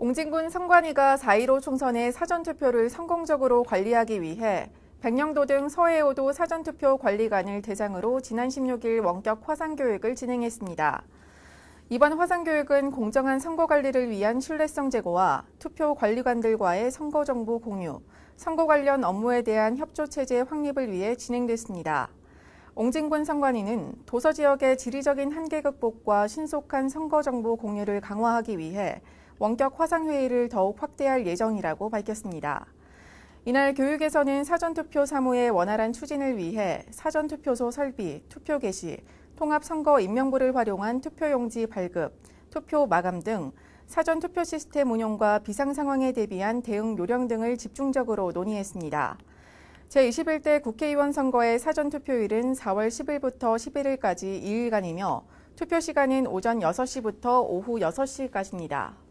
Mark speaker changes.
Speaker 1: 옹진군 선관위가 4.15 총선의 사전투표를 성공적으로 관리하기 위해 백령도 등 서해오도 사전투표 관리관을 대상으로 지난 16일 원격 화상교육을 진행했습니다. 이번 화상교육은 공정한 선거 관리를 위한 신뢰성 제고와 투표 관리관들과의 선거 정보 공유, 선거 관련 업무에 대한 협조 체제 확립을 위해 진행됐습니다. 옹진군 선관위는 도서 지역의 지리적인 한계 극복과 신속한 선거 정보 공유를 강화하기 위해 원격 화상회의를 더욱 확대할 예정이라고 밝혔습니다. 이날 교육에서는 사전투표 사무의 원활한 추진을 위해 사전투표소 설비, 투표 개시, 통합선거 임명부를 활용한 투표용지 발급, 투표 마감 등 사전투표 시스템 운용과 비상 상황에 대비한 대응 요령 등을 집중적으로 논의했습니다. 제21대 국회의원 선거의 사전투표일은 4월 10일부터 11일까지 2일간이며 투표 시간은 오전 6시부터 오후 6시까지입니다.